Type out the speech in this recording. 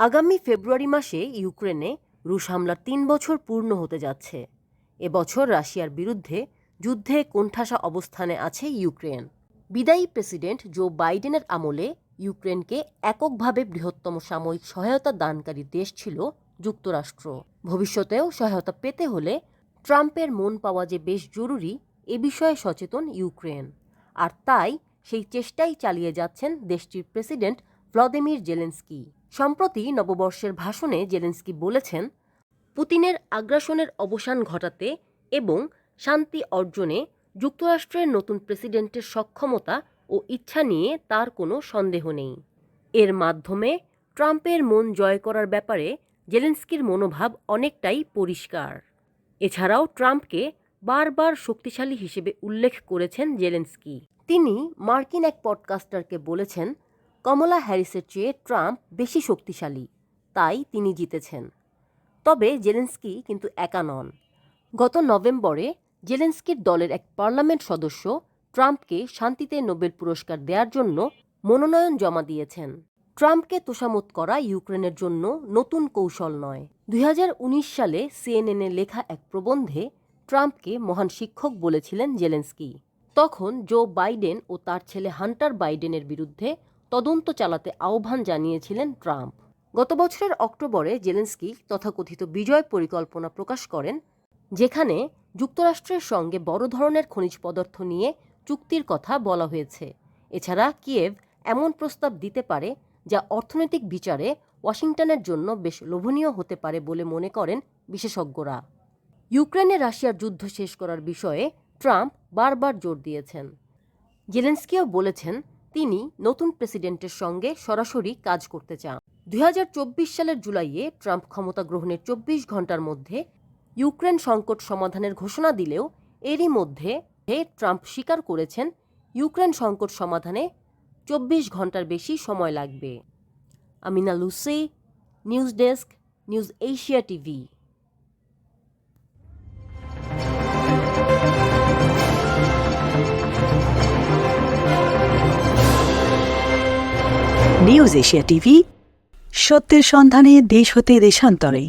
আগামী ফেব্রুয়ারি মাসে ইউক্রেনে রুশ হামলার তিন বছর পূর্ণ হতে যাচ্ছে। এবছর রাশিয়ার বিরুদ্ধে যুদ্ধে কোণঠাসা অবস্থানে আছে ইউক্রেন। বিদায়ী প্রেসিডেন্ট জো বাইডেনের আমলে ইউক্রেনকে এককভাবে বৃহত্তম সাময়িক সহায়তা দানকারী দেশ ছিল যুক্তরাষ্ট্র। ভবিষ্যতেও সহায়তা পেতে হলে ট্রাম্পের মন পাওয়া যে বেশ জরুরি, এ বিষয়ে সচেতন ইউক্রেন। আর তাই সেই চেষ্টাই চালিয়ে যাচ্ছেন দেশটির প্রেসিডেন্ট ভ্লাদিমির জেলেন্সকি। সম্প্রতি নববর্ষের ভাষণে জেলেন্সকি বলেছেন, পুতিনের আগ্রাসনের অবসান ঘটাতে এবং শান্তি অর্জনে যুক্তরাষ্ট্রের নতুন প্রেসিডেন্টের সক্ষমতা ও ইচ্ছা নিয়ে তার কোনো সন্দেহ নেই। এর মাধ্যমে ট্রাম্পের মন জয় করার ব্যাপারে জেলেন্সকির মনোভাব অনেকটাই পরিষ্কার। এছাড়াও ট্রাম্পকে বারবার শক্তিশালী হিসেবে উল্লেখ করেছেন জেলেন্সকি। তিনি মার্কিন এক পডকাস্টারকে বলেছেন কমলা হ্যারিসের চেয়ে ট্রাম্প বেশি শক্তিশালী, তাই তিনি জিতেছেন। তবে জেলেন্সকি কিন্তু একা নন। গত নভেম্বরে জেলেন্সকির দলের এক পার্লামেন্ট সদস্য ট্রাম্পকে শান্তিতে নোবেল পুরস্কার দেওয়ার জন্য মনোনয়ন জমা দিয়েছেন। ট্রাম্পকে তোষামত করা ইউক্রেনের জন্য নতুন কৌশল নয়। দুই সালে সিএনএনে লেখা এক প্রবন্ধে ট্রাম্পকে মহান শিক্ষক বলেছিলেন জেলেন্সকি। তখন জো বাইডেন ও তার ছেলে হান্টার বাইডেনের বিরুদ্ধে তদন্ত চালাতে আহ্বান জানিয়েছিলেন ট্রাম্প। গত বছরের অক্টোবরে জেলেন্সকি তথাকথিত বিজয় পরিকল্পনা প্রকাশ করেন, যেখানে যুক্তরাষ্ট্রের সঙ্গে বড় ধরনের খনিজ পদার্থ নিয়ে চুক্তির কথা বলা হয়েছে। এছাড়া কিয়েভ এমন প্রস্তাব দিতে পারে যা অর্থনৈতিক বিচারে ওয়াশিংটনের জন্য বেশ লোভনীয় হতে পারে বলে মনে করেন বিশেষজ্ঞরা। ইউক্রেনে রাশিয়ার যুদ্ধ শেষ করার বিষয়ে ট্রাম্প বারবার জোর দিয়েছেন। জেলেন্সকিও বলেছেন তিনি নতুন প্রেসিডেন্টের সঙ্গে সরাসরি কাজ করতে চান। দু হাজার চব্বিশ সালের জুলাইয়ে ট্রাম্প ক্ষমতা গ্রহণের চব্বিশ ঘণ্টার মধ্যে ইউক্রেন সংকট সমাধানের ঘোষণা দিলেও এরই মধ্যে ট্রাম্প স্বীকার করেছেন, ইউক্রেন সংকট সমাধানে চব্বিশ ঘণ্টার বেশি সময় লাগবে। Amina Lucy, news desk, news Asia TV. News Asia TV সত্যের সন্ধানে দেশ হতে দেশান্তরে।